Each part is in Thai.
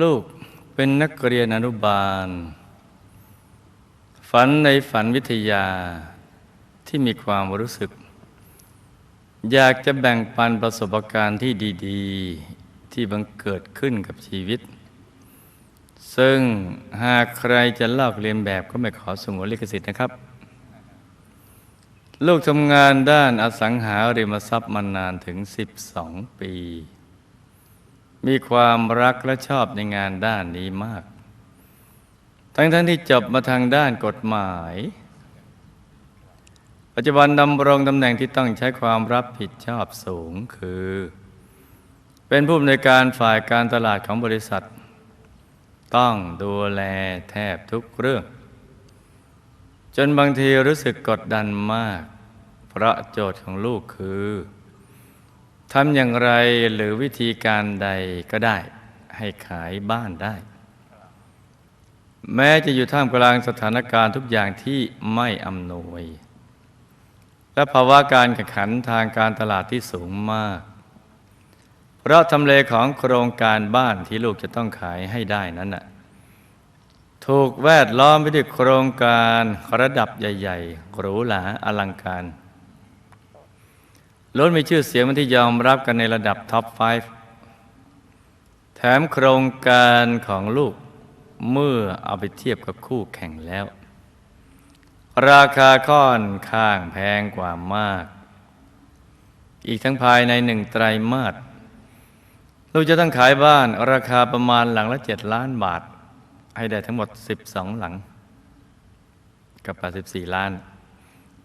ลูกเป็นนักเรียนอนุบาล ฝันในฝันวิทยาที่มีความรู้สึก อยากจะแบ่งปันประสบการณ์ที่ดี ๆ ที่บังเกิดขึ้นกับชีวิต ซึ่งหากใครจะลอกเลียนแบบก็ไม่ขอสงวนลิขสิทธิ์นะครับ ลูกทำงานด้านอสังหาริมทรัพย์มานานถึง 12 ปี มีความรักและชอบในงานด้านนี้มาก ทั้งๆทที่จบมาทางด้านกฎหมาย ปัจจุบันดำรงตำแหน่งที่ต้องใช้ความรับผิดชอบสูงคือ เป็นผู้อำนวยการฝ่ายการตลาดของบริษัท ต้องดูแลแทบทุกเรื่อง จนบางทีรู้สึกกดดันมาก เพราะโจทย์ของลูกคือ ทำอย่างไรหรือวิธีการใดก็ได้ ให้ขายบ้านได้ แม้จะอยู่ท่ามกลางสถานการณ์ทุกอย่างที่ไม่อำนวย และภาวะการแข่งขันทางการตลาดที่สูงมาก เพราะทำเลของโครงการบ้านที่ลูกจะต้องขายให้ได้นั้นน่ะถูกแวดล้อมไปด้วยโครงการระดับใหญ่ ๆ หรูหราอลังการ ล้วนมีชื่อเสียงเป็นที่ยอมรับกันในระดับท็อป 5 แถมโครงการของลูกเมื่อเอาไปเทียบกับคู่แข่งแล้ว ราคาค่อนข้างแพงกว่ามาก อีกทั้งภายในหนึ่งไตรมาสลูกจะต้องขายบ้านราคาประมาณหลังละเจ็ดล้านบาท ให้ได้ทั้งหมด 12 หลัง กับ 84 ล้าน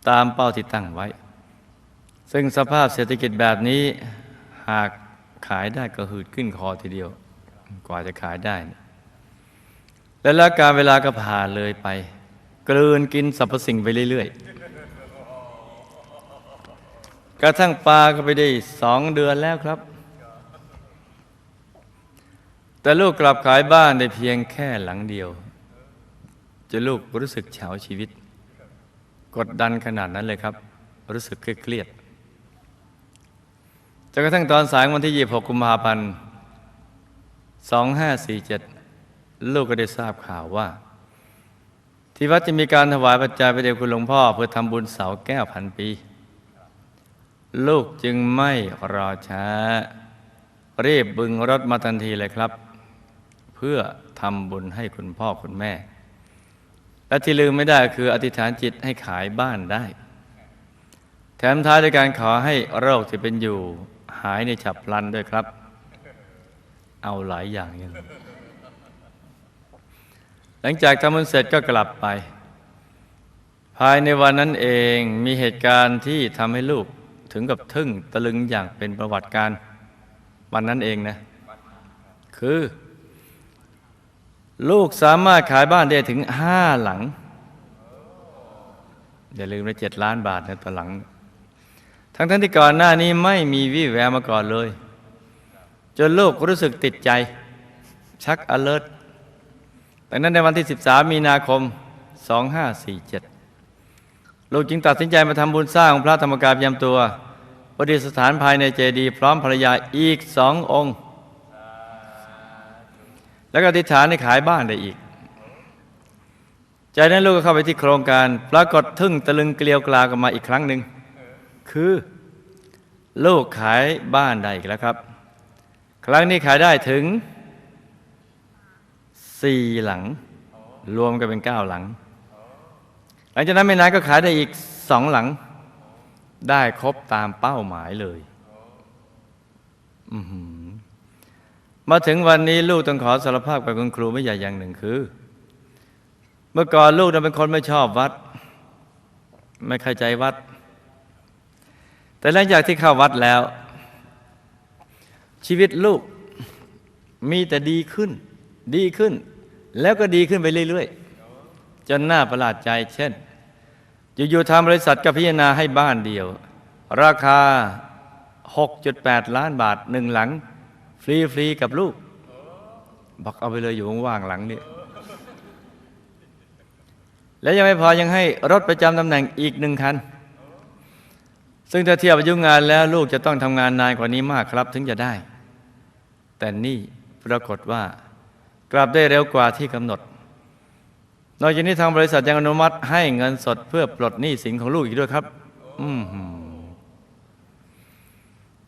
ตามเป้าที่ตั้งไว้ ซึ่งสภาพเศรษฐกิจแบบนี้หากขายได้ก็หืดขึ้นคอทีเดียว กว่าจะขายได้ และแล้วการเวลาก็ผ่านเลยไป กลืนกินสรรพสิ่งไปเรื่อยๆ กระทั่งปลาก็ไปได้สองเดือนแล้วครับ แต่ลูกกลับขายบ้านได้เพียงแค่หลังเดียวจะลูกรู้สึกเฉาชีวิต กดดันขนาดนั้นเลยครับ รู้สึกเครียด นกระทั่งตอนสายวันที่ 26 กุมภาพันธ์ 2547 ลูกก็ได้ทราบข่าวว่า ที่วัดจะมีการถวายปัจจัยไปเดียวคุณหลวงพ่อ เพื่อทำบุญเสาแก้วพันปี ลูกจึงไม่รอช้า รีบบึงรถมาทันทีเลยครับ เพื่อทำบุญให้คุณพ่อคุณแม่ และที่ลืมไม่ได้คืออธิษฐานจิตให้ขายบ้านได้แถมท้ายด้วยการขอให้โรคที่เป็นอยู่ายในฉับพลันด้วยครับ เอาหลายอย่างอย่างหลังจากทำบุญเสร็จก็กลับไป ภายในวันนั้นเองมีเหตุการณ์ที่ทำให้ลูกถึงกับทึ่งตะลึงอย่างเป็นประวัติการ วันนั้นเองนะ คือ ลูกสามารถขายบ้านได้ถึงห้าหลัง อย่าลืมนะเจ็ดล้านบาทในต่อหลัง ทั้งทั้งที่ก่อนหน้านี้ไม่มีวี่แววมาก่อนเลย จนลูกรู้สึกติดใจ ชัก alert ดังนั้นในวันที่ 13 มีนาคม 2547 ลูกจึงตัดสินใจมาทำบุญสร้างพระธรรมกายประจำตัวประดิษฐานภายในเจดีย์พร้อมภรรยาอีกสององค์ แล้วก็อธิษฐานให้ขายบ้านได้อีก จากนั้นลูกก็เข้าไปที่โครงการปรากฏทึ่งตะลึงเกลียวกลากันมาอีกครั้งหนึ่ง คือลูกขายบ้านได้อีกแล้วครับ ครั้งนี้ขายได้ถึงสี่หลัง รวมกันเป็นเก้าหลัง หลังจากนั้นไม่นานก็ขายได้อีกสองหลัง ได้ครบตามเป้าหมายเลยมาถึงวันนี้ลูกต้องขอสารภาพกับคุณครูไม่ใหญ่อย่างหนึ่งคือ เมื่อก่อนลูกเป็นคนไม่ชอบวัด ไม่เข้าใจวัด แต่หลังจากที่เข้าวัดแล้ว ชีวิตลูกมีแต่ดีขึ้น ดีขึ้น แล้วก็ดีขึ้นไปเรื่อยๆ จนน่าประหลาดใจ เช่น อยู่ๆทางบริษัทก็พิจารณาให้บ้านเดียว ราคา 6.8 ล้านบาทหนึ่งหลัง ฟรีๆ กับลูก บอกเอาไปเลยอยู่ว่างหลังนี้และยังไม่พอยังให้รถประจำตำแหน่งอีกหนึ่งคัน ซึ่งถ้าเทียบอายุงานแล้วลูกจะต้องทำงานนานกว่านี้มากครับถึงจะได้ แต่นี่ปรากฏว่า กลับได้เร็วกว่าที่กำหนด นอกจากนี้ทางบริษัทยังอนุมัติให้เงินสดเพื่อปลดหนี้สินของลูกอีกด้วยครับ อื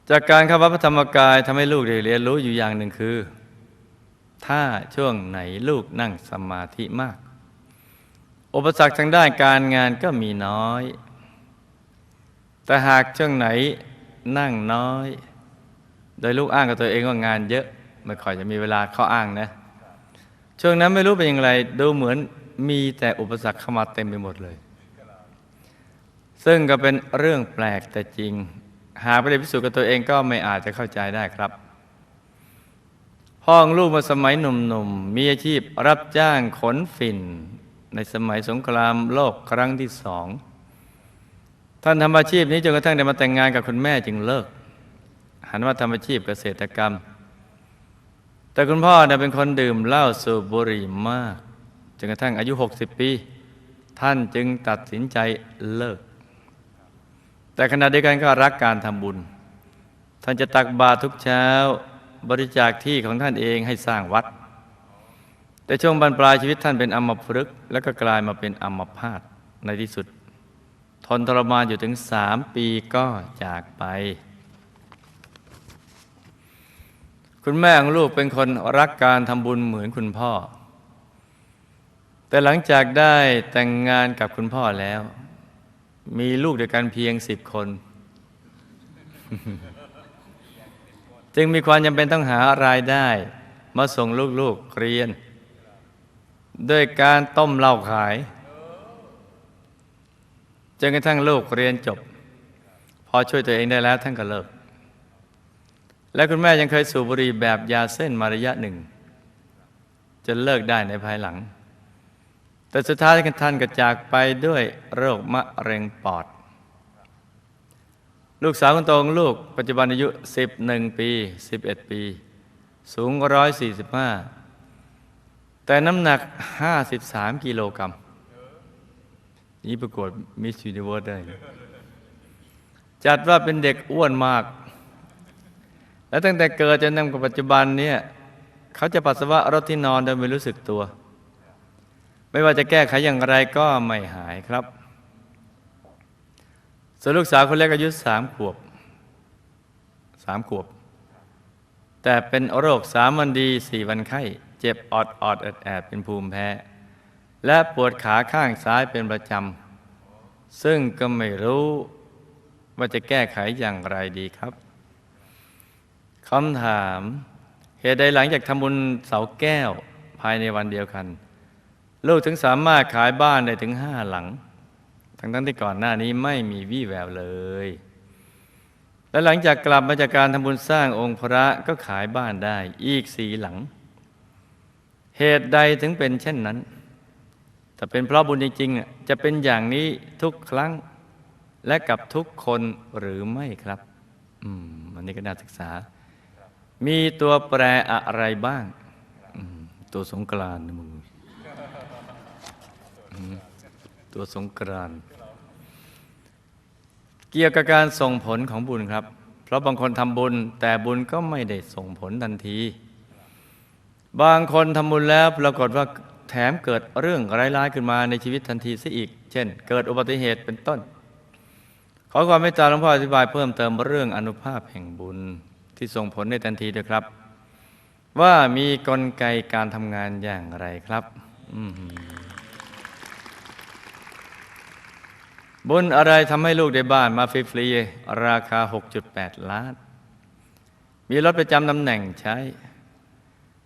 จากการเข้าวัดพระธรรมกายทำให้ลูกได้เรียนรู้อยู่อย่างหนึ่งคือ ถ้าช่วงไหนลูกนั่งสมาธิมาก อุปสรรคทางด้านการงานก็มีน้อย แต่หากช่วงไหนนั่งน้อย โดยลูกอ้างกับตัวเองว่างานเยอะไม่ค่อยจะมีเวลาเข้าอ้างนะ ช่วงนั้นไม่รู้เป็นอย่างไรดูเหมือนมีแต่อุปสรรคเข้ามาเต็มไปหมดเลย ซึ่งก็เป็นเรื่องแปลกแต่จริง หากไม่ได้พิสูจน์กับตัวเองก็ไม่อาจจะเข้าใจได้ครับพ่อของลูกมาสมัยหนุ่มๆมีอาชีพรับจ้างขนฝิ่น ในสมัยสงครามโลกครั้งที่สอง ท่านทำอาชีพนี้จนกระทั่งได้มาแต่งงานกับคุณแม่จึงเลิก หันมาทำอาชีพเกษตรกรรม แต่คุณพ่อเนี่ยเป็นคนดื่มเหล้าสูบบุหรี่มากจนกระทั่งอายุ 60 ปี ท่านจึงตัดสินใจเลิก แต่ขณะเดียวกันก็รักการทำบุญ ท่านจะตักบาตรทุกเช้าบริจาคที่ของท่านเองให้สร้างวัด แต่ช่วงบรรปลายชีวิตท่านเป็นอัมพฤกษ์แล้วก็กลายมาเป็นอัมพาตในที่สุด นทรมานอยู่ถึงสามปีก็จากไป คุณแม่ของลูกเป็นคนรักการทำบุญเหมือนคุณพ่อ แต่หลังจากได้แต่งงานกับคุณพ่อแล้ว มีลูกด้วยกันเพียงสิบคน จึงมีความจำเป็นต้องหารายได้ มาส่งลูกๆเรียน ด้วยการต้มเหล้าขาย จนกระทั่งลูกเรียนจบ พอช่วยตัวเองได้แล้วท่านก็เลิก และคุณแม่ยังเคยสูบบุหรี่แบบยาเส้นมาระยะหนึ่งจนเลิกได้ในภายหลัง แต่สุดท้ายท่านก็จากไปด้วยโรคมะเร็งปอด ลูกสาวคนโตของลูกปัจจุบันอายุ 11 ปี 11 ปี สูง 145 แต่น้ำหนัก 53 กิโลกรัม นี่ประกวดมิส s u นิเวิร์สได้ จัดว่าเป็นเด็กอ้วนมาก และตั้งแต่เกิดจนถึงปัจจุบันเนี่ยเขาจะปัสสาวะรถที่นอนโดยไม่รู้สึกตัว ไม่ว่าจะแก้ไขอย่างไรก็ไม่หายครับส่วนลูกสาวคนเล็กอายุสามขวบสามขวบ แต่เป็นโรคสามวันดีสี่วันไข้ เจ็บออดออดแอดแอดเป็นภูมิแพ้ และปวดขาข้างซ้ายเป็นประจำ ซึ่งก็ไม่รู้ว่าจะแก้ไขอย่างไรดีครับคำถาม เหตุใดหลังจากทำบุญเสาแก้วภายในวันเดียวกัน ลูกถึงสามารถขายบ้านได้ถึงห้าหลัง ทั้งทั้งที่ก่อนหน้านี้ไม่มีวี่แววเลย และหลังจากกลับมาจากการทำบุญสร้างองค์พระก็ขายบ้านได้อีกสี่หลัง เหตุใดถึงเป็นเช่นนั้น ถ้าเป็นเพราะบุญจริงๆอะจะเป็นอย่างนี้ทุกครั้งและกับทุกคนหรือไม่ครับอืมอันนี้ก็น่าศึกษา มีตัวแปรอะไรบ้าง ตัวสงกรานมึงอืมตัวสงกรานเกี่ยวกับการส่งผลของบุญครับ เพราะบางคนทำบุญ แต่บุญก็ไม่ได้ส่งผลทันที บางคนทำบุญแล้วปรากฏว่า แถมเกิดเรื่องร้ายๆขึ้นมาในชีวิตทันทีซะอีก เช่น เกิดอุบัติเหตุเป็นต้น ขอความเมตตาหลวงพ่ออธิบายเพิ่มเติมเรื่องอนุภาพแห่งบุญที่ส่งผลในทันทีด้วยครับ ว่ามีกลไกการทำงานอย่างไรครับบุญอะไรทำให้ลูกได้บ้านมาฟรีๆราคา 6.8 ล้าน มีรถประจำตำแหน่งใช้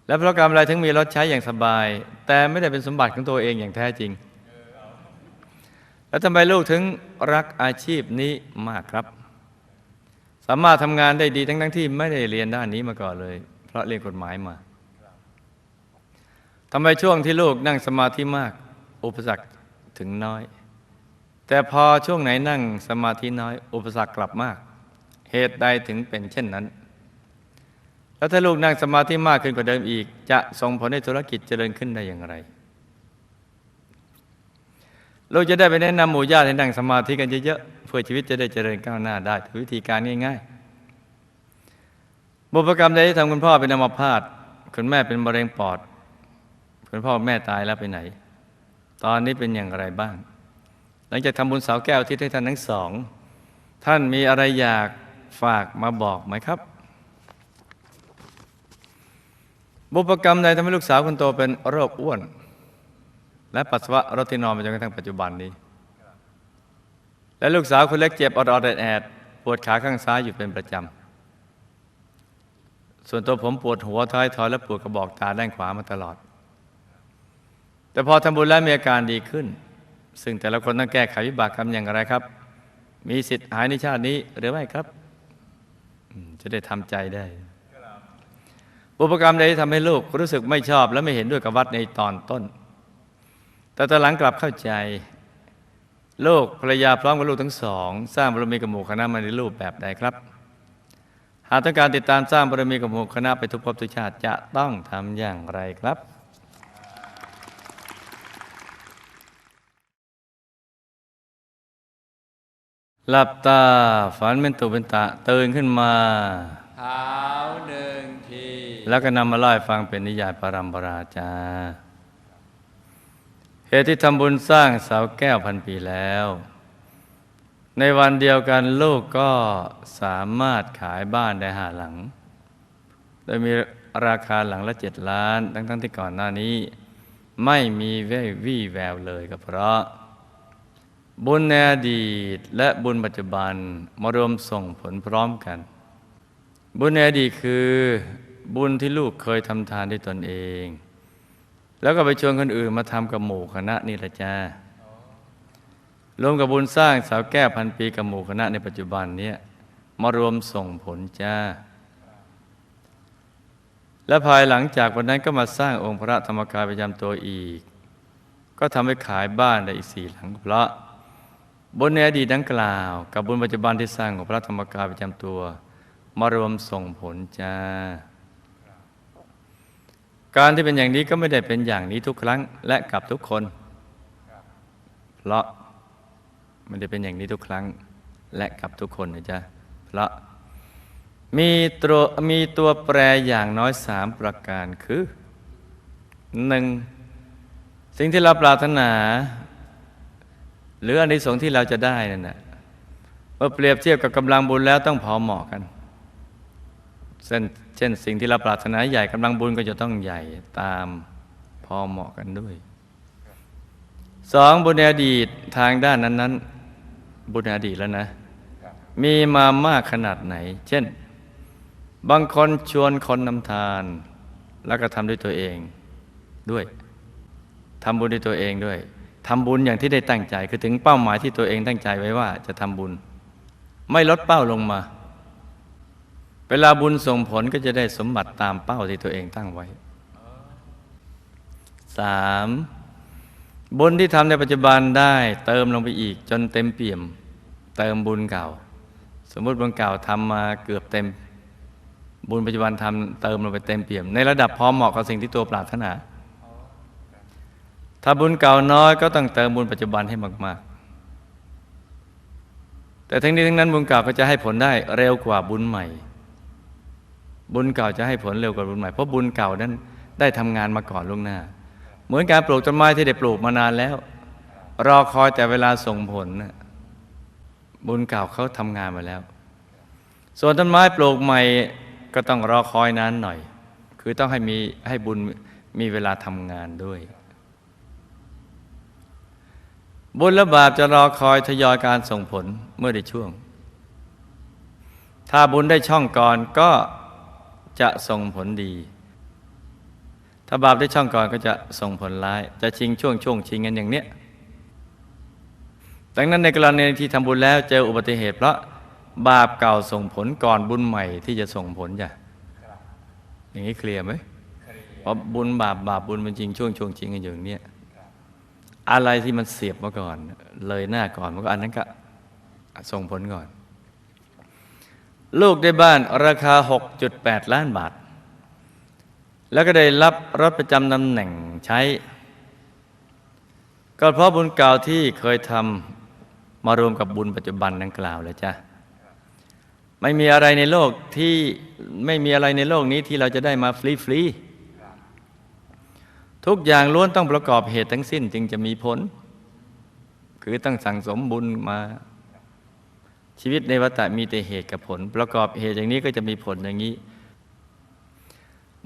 และเพราะกรรมอะไรถึงมีรถใช้อย่างสบาย แต่ไม่ได้เป็นสมบัติของตัวเองอย่างแท้จริง แล้วทำไมลูกถึงรักอาชีพนี้มากครับ สามารถทำงานได้ดีทั้งทั้งที่ไม่ได้เรียนด้านนี้มาก่อนเลย เพราะเรียนกฎหมายมาทำไมช่วงที่ลูกนั่งสมาธิมาก อุปสรรคถึงน้อย แต่พอช่วงไหนนั่งสมาธิน้อย อุปสรรคกลับมาก เหตุใดถึงเป็นเช่นนั้น แล้วถ้าลูกนั่งสมาธิมากขึ้นกว่าเดิมอีก จะส่งผลให้ธุรกิจเจริญขึ้นได้อย่างไร ลูกจะได้ไปแนะนำหมู่ญาติให้นั่งสมาธิกันเยอะๆเพื่อชีวิตจะได้เจริญก้าวหน้าได้วิธีการง่ายๆบุพกรรมใดที่ทำคุณพ่อเป็นอัมพาตคุณแม่เป็นมะเร็งปอด คุณพ่อแม่ตายแล้วไปไหน ตอนนี้เป็นอย่างไรบ้าง หลังจากทำบุญเสาแก้วที่ให้ท่านทั้งสอง ท่านมีอะไรอยากฝากมาบอกไหมครับ บุพกรรมใดทำให้ลูกสาวคนโตเป็นโรคอ้วน และปัสสาวะรถที่นอนมาจนกระทั่งปัจจุบันนี้ และลูกสาวคนเล็กเจ็บอดๆแอดๆปวดขาข้างซ้ายอยู่เป็นประจำ ส่วนตัวผมปวดหัวท้ายทอยและปวดกระบอกตาด้านขวามาตลอด แต่พอทำบุญแล้วมีอาการดีขึ้น ซึ่งแต่ละคนต้องแก้ไขวิบากกรรมอย่างไรครับ มีสิทธิ์หายในชาตินี้หรือไม่ครับ จะได้ทำใจได้ บุพกรรมใดที่ทำให้ลูกรู้สึกไม่ชอบ และไม่เห็นด้วยกับวัดในตอนต้น แต่ตอนหลังกลับเข้าใจ ลูกภรรยาพร้อมกับลูกทั้งสอง สร้างบารมีกับหมู่คณะมาในรูปแบบใดครับ หากต้องการติดตามสร้างบารมีกับหมู่คณะไปทุกภพทุกชาติจะต้องทำอย่างไรครับหลับตาฝันเป็นตุเป็นตะตื่นขึ้นมา เท้าหนึ่งที แล้วก็นำมาเล่าให้ฟังเป็นนิยายปรัมปราจาเหตุที่ทำบุญสร้างเสาแก้วพันปีแล้ว ในวันเดียวกันลูกก็สามารถขายบ้านได้ห้าหลัง โดยมีราคาหลังละเจ็ดล้าน ทั้งๆที่ก่อนหน้านี้ ไม่มีแวววี่แววเลยก็เพราะ บุญในอดีตและบุญปัจจุบันมารวมส่งผลพร้อมกัน บุญในอดีตคือบุญที่ลูกเคยทำทานด้วยตนเอง แล้วก็ไปชวนคนอื่นมาทำกับหมู่คณะนี่แหละจ้ารวมกับบุญสร้างสาวแก้วพันปีกับหมู่คณะในปัจจุบันนี้มารวมส่งผลจ้า และภายหลังจากวันนั้นก็มาสร้างองค์พระธรรมกายประจำตัวอีก ก็ทำให้ขายบ้านได้อีกสี่หลังเพราะบุญในอดีตดังกล่าว กับบุญปัจจุบันที่สร้างของพระธรรมกายประจำตัว มารวมส่งผลจ้า การที่เป็นอย่างนี้ก็ไม่ได้เป็นอย่างนี้ทุกครั้งและกับทุกคน เพราะไม่ได้เป็นอย่างนี้ทุกครั้งและกับทุกคนนะจ๊ะ เพราะมีตัวมีตัวแปรอย่างน้อยสามประการคือหนึ่งสิ่งที่เราปรารถนา หรืออันในสงส์ที่เราจะได้นั่นนะเมื่อเปรียบเทียบกับกำลังบุญแล้วต้องพอเหมาะกัน เช่นเช่นสิ่งที่เราปรารถนาใหญ่กำลังบุญก็จะต้องใหญ่ตามพอเหมาะกันด้วยสองบุญในอดีตทางด้านนั้น ๆ บุญในอดีตแล้วนะ มีมามากขนาดไหน เช่น บางคนชวนคนนำทาน แล้วก็ทำด้วยตัวเองด้วยทำบุญด้วยตัวเองด้วยทำบุญอย่างที่ได้ตั้งใจ คือถึงเป้าหมายที่ตัวเองตั้งใจไว้ว่าจะทำบุญ ไม่ลดเป้าลงมา เวลาบุญส่งผลก็จะได้สมบัติตามเป้าที่ตัวเองตั้งไว้สามบุญที่ทำในปัจจุบันได้เติมลงไปอีกจนเต็มเปี่ยม เติมบุญเก่า สมมติบุญเก่าทำมาเกือบเต็ม บุญปัจจุบันทำเติมลงไปเต็มเปี่ยม ในระดับพอเหมาะกับสิ่งที่ตัวปรารถนา ถ้าบุญเก่าน้อยก็ต้องเติมบุญปัจจุบันให้มาก ๆ แต่ทั้งนี้ทั้งนั้นบุญเก่าก็จะให้ผลได้เร็วกว่าบุญใหม่ บุญเก่าจะให้ผลเร็วกว่าบุญใหม่เพราะบุญเก่านั้นได้ทำงานมาก่อนล่วงหน้า เหมือนการปลูกต้นไม้ที่ได้ปลูกมานานแล้ว รอคอยแต่เวลาส่งผลบุญเก่าเขาทำงานมาแล้ว ส่วนต้นไม้ปลูกใหม่ก็ต้องรอคอยนานหน่อย คือต้องให้มีให้บุญมีเวลาทำงานด้วย บุญและบาปจะรอคอยทยอยการส่งผลเมื่อได้ช่วง ถ้าบุญได้ช่องก่อนก็ จะส่งผลดี ถ้าบาปได้ช่องก่อนก็จะส่งผลร้าย จะชิงช่วงช่วงชิงกันอย่างเนี้ยดังนั้นในกรณีที่ทำบุญแล้วเจออุบัติเหตุเพราะบาปเก่าส่งผลก่อนบุญใหม่ที่จะส่งผลจ้ะอย่างนี้เคลียร์ไหมเพราะบุญบาปบาปบุญเป็นจริงช่วงช่วงชิงกันอย่างเนี้ยอะไรที่มันเสียบมาก่อน เลยหน้าก่อนมันก็อันนั้นก็ส่งผลก่อน ลูกได้บ้านราคา 6.8 ล้านบาท แล้วก็ได้รับรถประจำตำแหน่งใช้ ก็เพราะบุญเก่าที่เคยทำมารวมกับบุญปัจจุบันดังกล่าวเลยจ้ะไม่มีอะไรในโลกที่ไม่มีอะไรในโลกนี้ที่เราจะได้มาฟรีๆทุกอย่างล้วนต้องประกอบเหตุทั้งสิ้นจึงจะมีผล คือต้องสั่งสมบุญมา ชีวิตในวัฏฏะมีแต่เหตุกับผล ประกอบเหตุอย่างนี้ก็จะมีผลอย่างนี้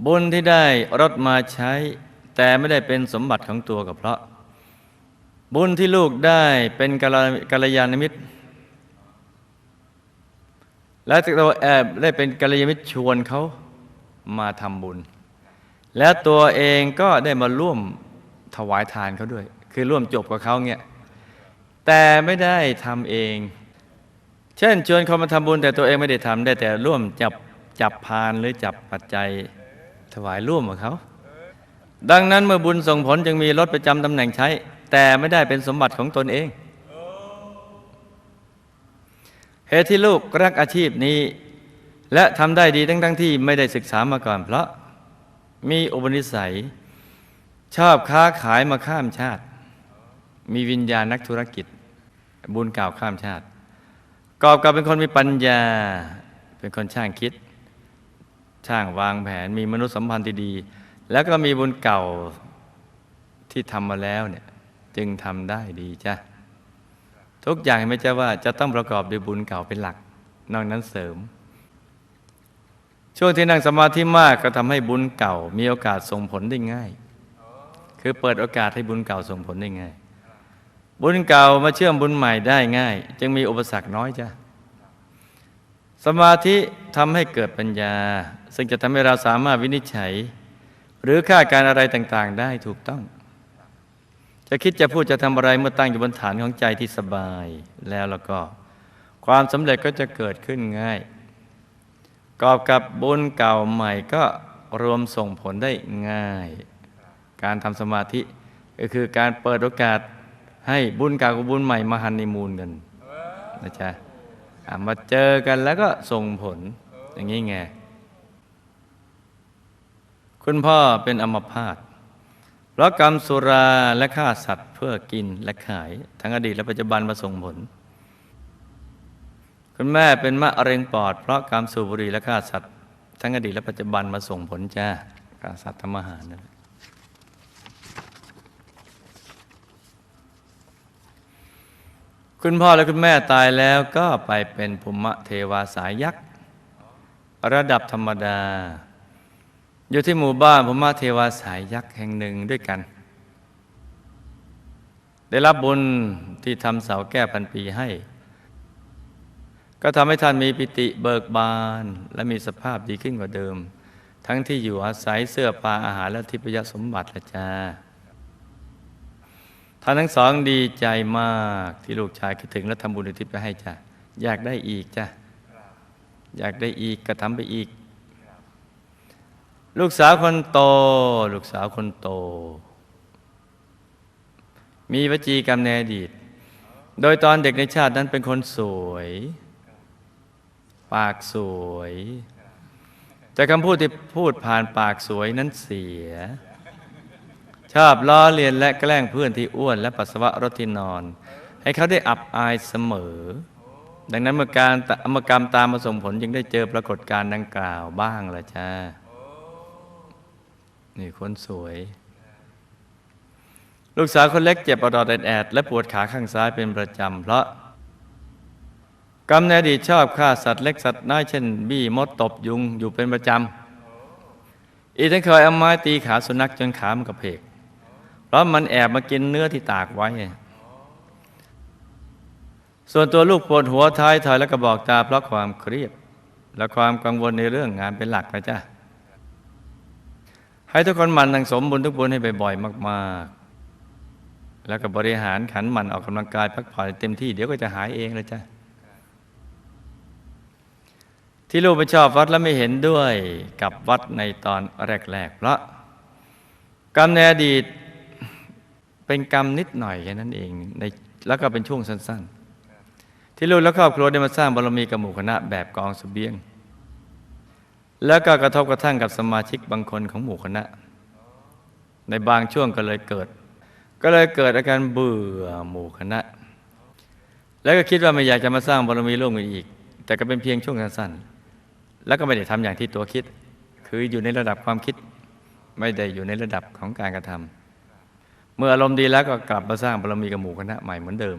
บุญที่ได้รถมาใช้ แต่ไม่ได้เป็นสมบัติของตัวก็เพราะ บุญที่ลูกได้เป็นกัลยาณมิตร และตัวแอบได้เป็นกัลยาณมิตรชวนเขามาทำบุญ แล้วตัวเองก็ได้มาร่วมถวายทานเขาด้วย คือร่วมจบกับเขาเนี่ยแต่ไม่ได้ทำเอง เช่น ชวนเขามาทำบุญแต่ตัวเองไม่ได้ทำได้แต่ร่วมจับจับพานหรือจับปัจจัยถวายร่วมกับเขา ดังนั้นเมื่อบุญส่งผลจึงมีรถประจำตำแหน่งใช้ แต่ไม่ได้เป็นสมบัติของตนเองเหตุที่ลูกรักอาชีพนี้ และทำได้ดีทั้งทั้งๆที่ไม่ได้ศึกษามาก่อน เพราะมีอุปนิสัย ชอบค้าขายมาข้ามชาติ มีวิญญาณนักธุรกิจ บุญเก่าข้ามชาติ กอบกับเป็นคนมีปัญญา เป็นคนช่างคิด ช่างวางแผนมีมนุษยสัมพันธ์ที่ดี แล้วก็มีบุญเก่าที่ทำมาแล้วเนี่ยจึงทำได้ดีจ้ะทุกอย่างไม่ใช่ว่าจะต้องประกอบด้วยบุญเก่าเป็นหลัก นอกนั้นเสริม ช่วงที่นั่งสมาธิมากก็ทำให้บุญเก่า มีโอกาสส่งผลได้ง่าย คือเปิดโอกาสให้บุญเก่าส่งผลได้ง่าย บุญเก่ามาเชื่อมบุญใหม่ได้ง่าย จึงมีอุปสรรคน้อยจ้ะสมาธิทำให้เกิดปัญญา ซึ่งจะทำให้เราสามารถวินิจฉัย หรือคาดการอะไรต่างๆ ได้ถูกต้อง จะคิดจะพูดจะทำอะไรเมื่อตั้งอยู่บนฐานของใจที่สบายแล้วแล้วก็ ความสำเร็จก็จะเกิดขึ้นง่าย กอบกับบุญเก่าใหม่ก็รวมส่งผลได้ง่าย การทำสมาธิก็คือการเปิดโอกาส ให้บุญเก่ากับบุญใหม่มาฮันนีมูนกันนะจ๊ะอะมาเจอกันแล้วก็ส่งผลอย่างนี้ไง คุณพ่อเป็นอัมพาตเพราะกรรมสุราและฆ่าสัตว์เพื่อกินและขาย ทั้งอดีตและปัจจุบันมาส่งผล คุณแม่เป็นมะเร็งปอด เพราะกรรมสูบบุหรี่และฆ่าสัตว์ทั้งอดีตและปัจจุบันมาส่งผลจ้าฆ่าสัตว์ทำอาหารนั่นแหละ คุณพ่อและคุณแม่ตายแล้วก็ไปเป็นภูมิเทวาสายยักษ์ ระดับธรรมดา อยู่ที่หมู่บ้านภูมิเทวาสายยักษ์แห่งหนึ่งด้วยกัน ได้รับบุญที่ทำเสาแก้พันปีให้ ก็ทำให้ท่านมีปิติเบิกบาน และมีสภาพดีขึ้นกว่าเดิม ทั้งที่อยู่อาศัยเสื้อปลาอาหารและทิพยสมบัติละจ้า ท่านทั้งสองดีใจมากที่ลูกชายคิดถึงและทำบุญอุทิศไปให้จ้าอยากได้อีกจ้าอยากได้อีกก็ทำไปอีก ลูกสาวคนโต ลูกสาวคนโต มีวจีกรรมในอดีต โดยตอนเด็กในชาตินั้นเป็นคนสวย ปากสวย แต่คำพูดที่พูดผ่านปากสวยนั้นเสีย ชอบล้อเลียนและแกล้งเพื่อนที่อ้วนและปัสสาวะรถที่นอน ให้เขาได้อับอายเสมอ ดังนั้นเมื่อการอมกรรมตามมาส่งผลจึงได้เจอปรากฏการณ์ดังกล่าวบ้างละจ้านี่คนสวย ลูกสาวคนเล็กเจ็บอดอดแอดและปวดขาข้างซ้ายเป็นประจำ เพราะกรรมในอดีชอบฆ่าสัตว์เล็กสัตว์น้อยเช่น บี้มดตบยุงอยู่เป็นประจำอีกทั้งเคยเอาไม้ตีขาสุนัขจนขามันกระเพก เพราะมันแอบมากินเนื้อที่ตากไว้ ส่วนตัวลูกปวดหัวท้ายถอยและกระบอกตาเพราะความเครียดและความกังวลในเรื่องงานเป็นหลักนะจ๊ะให้ทุกคนมันทังสมบุญทุกบุญให้บ่อยๆมากๆ แล้วก็บริหารขันมันออกกำลังกายพักผ่อนเต็มที่เดี๋ยวก็จะหายเองเลยจ้ะที่ลูกไปชอบวัดและไม่เห็นด้วยกับวัดในตอนแรกๆเพราะกรรมในอดีต เป็นกรรมนิดหน่อยแค่นั้นเองในแล้วก็เป็นช่วงสั้น ๆ ที่ลูกและครอบครัวได้มาสร้างบารมีกับหมู่คณะแบบกองเสบียง แล้วก็กระทบกระทั่งกับสมาชิกบางคนของหมู่คณะ ในบางช่วงก็เลยเกิด ก็เลยเกิดอาการเบื่อหมู่คณะ แล้วก็คิดว่าไม่อยากจะมาสร้างบารมีร่วมกันอีก แต่ก็เป็นเพียงช่วงสั้นๆ แล้วก็ไม่ได้ทำอย่างที่ตัวคิด คืออยู่ในระดับความคิดไม่ได้อยู่ในระดับของการกระทำ เมื่ออารมณ์ดีแล้วก็กลับมาสร้างบารมีกับหมู่คณะใหม่เหมือนเดิม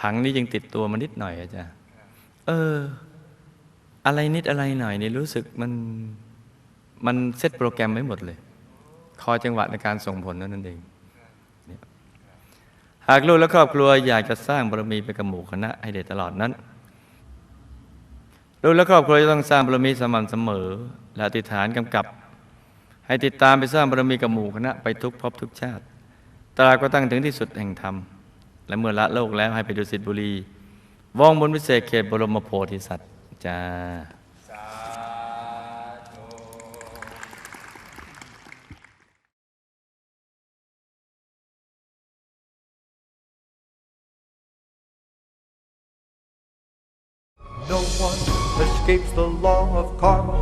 ผังนี้ยังติดตัวมานิดหน่อยอาจารย์เออ อะไรนิดอะไรหน่อยนี่รู้สึกมันมันเซตโปรแกรมไว้หมดเลย คอยจังหวะในการส่งผลนั้นเองหากลูกและครอบครัวอยากจะสร้างบารมีไปกับหมู่คณะให้ได้ตลอดนั้นลูกและครอบครัวจะต้องสร้างบารมีสม่ำเสมอและอธิฐานกำกับ ให้ติดตามไปสร้างบารมีกับหมู่คณะไปทุกภพทุกชาติตราก็ตั้งถึงที่สุดแห่งธรรม และเมื่อละโลกแล้วให้ไปดูสิทธิบุรีว่องบนวิเศษเขตบรมโพธิสัตว์จ้า No one escapes the law of karma.